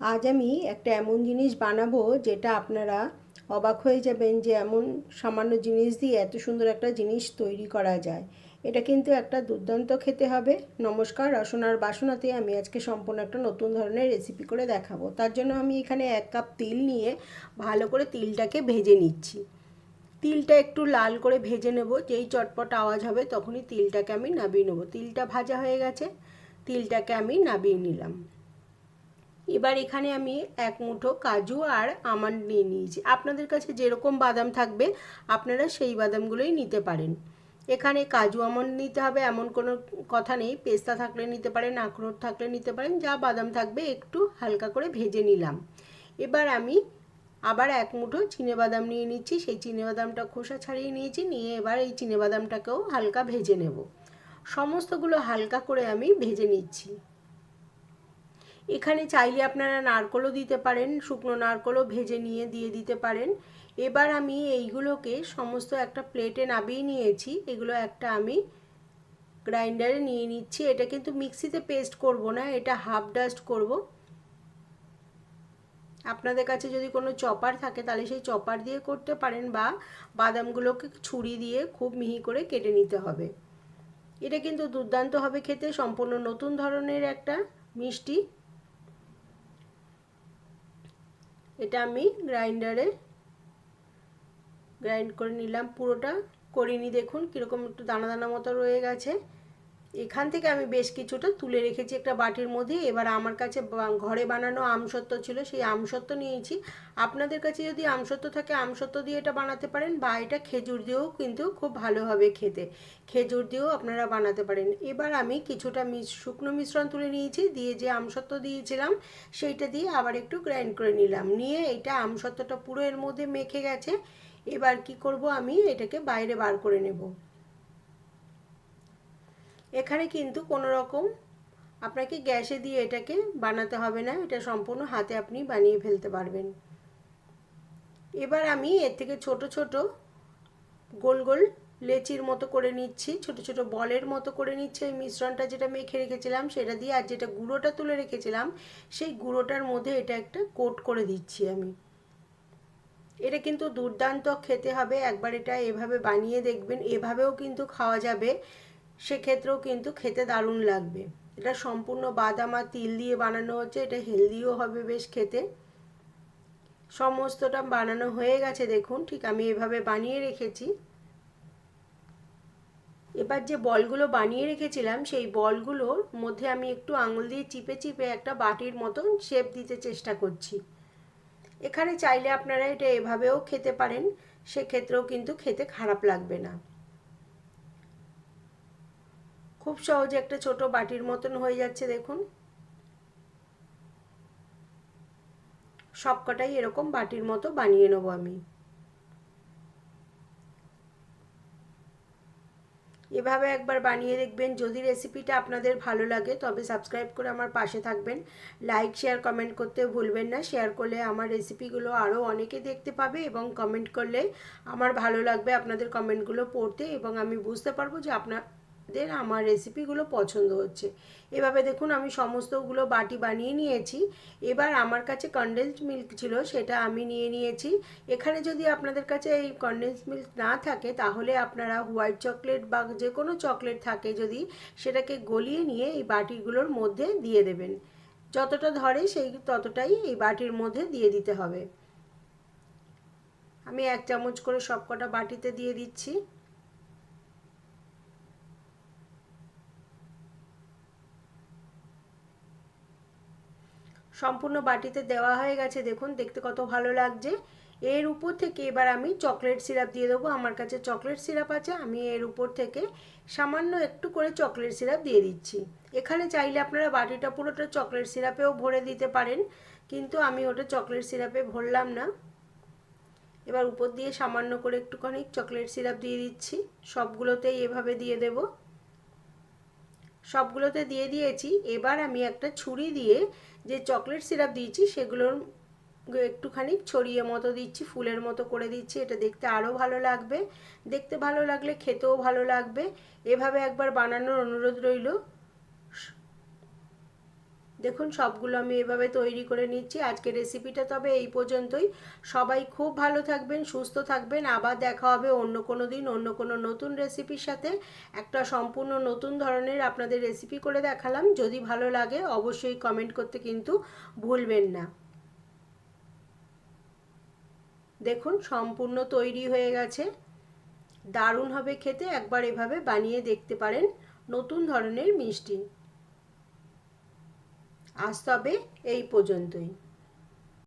আজ আমি একটা এমন জিনিস বানাবো যেটা আপনারা অবাক হয়ে যাবেন যে এমন সামান্য জিনিস দিয়ে এত সুন্দর একটা জিনিস তৈরি করা যায়। এটা কিন্তু একটা দুর্দান্ত খেতে হবে। নমস্কার রসনার বাসনাতে আমি আজকে সম্পূর্ণ একটা নতুন ধরনের রেসিপি করে দেখাবো। তার জন্য আমি এখানে এক কাপ তিল নিয়ে ভালো করে তিলটাকে ভেজে নিচ্ছি। তিলটা একটু লাল করে ভেজে নেব। যেই চটপট আওয়াজ হবে তখনই তিলটাকে আমি নাবিয়ে নেব। তিলটা ভাজা হয়ে গেছে। তিলটাকে আমি নাবিয়ে নিলাম। এবার এখানে আমি এক মুঠো কাজু আর আমন্ড নিয়ে নিয়েছি। আপনাদের কাছে যেরকম বাদাম থাকবে, আপনারা সেই বাদামগুলোই নিতে পারেন। এখানে কাজু আমন্ড নিতে হবে, এমন কোনো কথা নেই। পেস্তা থাকলে নিতে পারেন, আখরোট থাকলে নিতে পারেন, যা বাদাম থাকবে একটু হালকা করে ভেজে নিলাম। এবার আমি আবার এক মুঠো বাদাম নিয়ে নিচ্ছি। সেই বাদামটা খোসা ছাড়িয়ে নিয়েছি, নিয়ে এবার এই বাদামটাকেও হালকা ভেজে নেব। সমস্তগুলো হালকা করে আমি ভেজে নিচ্ছি। এখানে চাইলে আপনারা নারকলও দিতে পারেন, শুকনো নারকলও ভেজে নিয়ে দিয়ে দিতে পারেন। এবার আমি এইগুলোকে সমস্ত একটা প্লেটে নাবিয়ে নিয়েছি। এগুলো একটা আমি গ্রাইন্ডারে নিয়ে নিচ্ছি। এটা কিন্তু মিক্সিতে পেস্ট করব না, এটা হাফ ডাস্ট করব। আপনাদের কাছে যদি কোনো চপার থাকে, তাহলে সেই চপার দিয়ে করতে পারেন বা বাদামগুলোকে ছুরি দিয়ে খুব মিহি করে কেটে নিতে হবে। এটা কিন্তু দুর্দান্ত হবে খেতে, সম্পূর্ণ নতুন ধরনের একটা মিষ্টি। এটা আমি গ্রাইন্ডারে গ্রাইন্ড করে নিলাম পুরোটা। করিনি দেখুন, কীরকম একটু দানা দানা মতো রয়ে গেছে। এখান থেকে আমি বেশ কিছুটা তুলে রেখেছি একটা বাটির মধ্যে এবার আমার কাছে ঘরে বানানো আমসত্ব ছিল, সেই আমসত্ব নিয়েছি। আপনাদের কাছে যদি আমসত্ব থাকে আমসত্ব দিয়ে এটা বানাতে পারেন বা এটা খেজুর দিয়েও কিন্তু খুব ভালো হবে খেতে। খেজুর দিয়েও আপনারা বানাতে পারেন। এবার আমি কিছুটা মিশ, শুকনো মিশ্রণ তুলে নিয়েছি, দিয়ে যে আমসত্ব দিয়েছিলাম, সেইটা দিয়ে আবার একটু গ্রাইন্ড করে নিলাম। নিয়ে এটা আমসত্বটা পুরো এর মধ্যে মেখে গেছে। এবার কি করব আমি? এটাকে বাইরে বার করে নেব। এখানে কিন্তু কোনো রকম আপনাকে গ্যাসে দিয়ে এটাকে বানাতে হবে না, এটা সম্পূর্ণ হাতে আপনি বানিয়ে ফেলতে পারবেন। এবার আমি এর থেকে ছোট ছোট গোল গোল লেচির মতো করে নিচ্ছি, ছোট ছোট বলের মতো করে নিচ্ছি। এই মিশ্রণটা যেটা মেখে রেখেছিলাম, সেটা দিয়ে আর যেটা গুঁড়োটা তুলে রেখেছিলাম, সেই গুঁড়োটার মধ্যে এটা একটা কোট করে দিচ্ছি আমি। এটা কিন্তু দুর্দান্ত খেতে হবে, একবার এটা এভাবে বানিয়ে দেখবেন, এভাবেও কিন্তু খাওয়া যাবে। সেক্ষেত্রেও কিন্তু খেতে দারুণ লাগবে। এটা সম্পূর্ণ বাদাম আর তিল দিয়ে বানানো হচ্ছে, এটা হেলদিও হবে বেশ খেতে। সমস্তটা বানানো হয়ে গেছে, দেখুন, ঠিক আমি এভাবে বানিয়ে রেখেছি। এবার যে বলগুলো বানিয়ে রেখেছিলাম, সেই বলগুলোর মধ্যে আমি একটু আঙুল দিয়ে চিপে চিপে একটা বাটির মতন শেপ দিতে চেষ্টা করছি। এখানে চাইলে আপনারা এটা এভাবেও খেতে পারেন, সেক্ষেত্রেও কিন্তু খেতে খারাপ লাগবে না। খুব সহজে একটা ছোট বাটির মতন হয়ে যাচ্ছে, দেখুন। সবকটাই এরকম বাটির মতো বানিয়ে নেব আমি। এভাবে একবার বানিয়ে দেখবেন, যদি রেসিপিটা আপনাদের ভালো লাগে, তবে সাবস্ক্রাইব করে আমার পাশে থাকবেন। লাইক, শেয়ার, কমেন্ট করতে ভুলবেন না। শেয়ার করলে আমার রেসিপিগুলো আরও অনেকে দেখতে পাবে এবং কমেন্ট করলে আমার ভালো লাগবে আপনাদের কমেন্টগুলো পড়তে এবং আমি বুঝতে পারব যে আপনার দের আমার রেসিপিগুলো পছন্দ হচ্ছে। এভাবে দেখুন আমি সমস্তগুলো বাটি বানিয়ে নিয়েছি। এবার আমার কাছে কনডেন্সড মিল্ক ছিল, সেটা আমি নিয়ে নিয়েছি। এখানে যদি আপনাদের কাছে এই কনডেন্স মিল্ক না থাকে, তাহলে আপনারা হোয়াইট চকলেট বা যে কোনো চকলেট থাকে যদি, সেটাকে গলিয়ে নিয়ে এই বাটিগুলোর মধ্যে দিয়ে দেবেন। যতটা ধরে সেই ততটাই এই বাটির মধ্যে দিয়ে দিতে হবে। আমি এক চামচ করে সবকটা বাটিতে দিয়ে দিচ্ছি। সম্পূর্ণ বাটিতে দেওয়া হয়ে গেছে। দেখুন, দেখতে কত ভালো লাগছে। এর উপর থেকে এবার আমি চকলেট সিরাপ দিয়ে দেবো। আমার কাছে চকলেট সিরাপ আছে, আমি এর উপর থেকে সামান্য একটু করে চকলেট সিরাপ দিয়ে দিচ্ছি। এখানে চাইলে আপনারা বাটিটা পুরোটা চকলেট সিরাপেও ভরে দিতে পারেন, কিন্তু আমি ওটা চকলেট সিরাপে ভরলাম না। এবার উপর দিয়ে সামান্য করে একটুখানি চকলেট সিরাপ দিয়ে দিচ্ছি। সবগুলোতেই এভাবে দিয়ে দেব। সবগুলোতে দিয়ে দিয়েছি। এবার আমি একটা ছুরি দিয়ে যে চকলেট সিরাপ দিয়েছি, সেগুলোর একটুখানি ছড়িয়ে মতো দিচ্ছি, ফুলের মতো করে দিচ্ছি। এটা দেখতে আরও ভালো লাগবে। দেখতে ভালো লাগলে খেতেও ভালো লাগবে। এভাবে একবার বানানোর অনুরোধ রইল। দেখুন, সবগুলো আমি এভাবে তৈরি করে নিচ্ছি। আজকে রেসিপিটা তবে এই পর্যন্তই। সবাই খুব ভালো থাকবেন, সুস্থ থাকবেন। আবার দেখা হবে অন্য কোনো দিন, অন্য কোনো নতুন রেসিপির সাথে। একটা সম্পূর্ণ নতুন ধরনের আপনাদের রেসিপি করে দেখালাম। যদি ভালো লাগে, অবশ্যই কমেন্ট করতে কিন্তু ভুলবেন না। দেখুন, সম্পূর্ণ তৈরি হয়ে গেছে। দারুণ হবে খেতে। একবার এভাবে বানিয়ে দেখতে পারেন। নতুন ধরনের মিষ্টি। আজ তবে এই পর্যন্তই।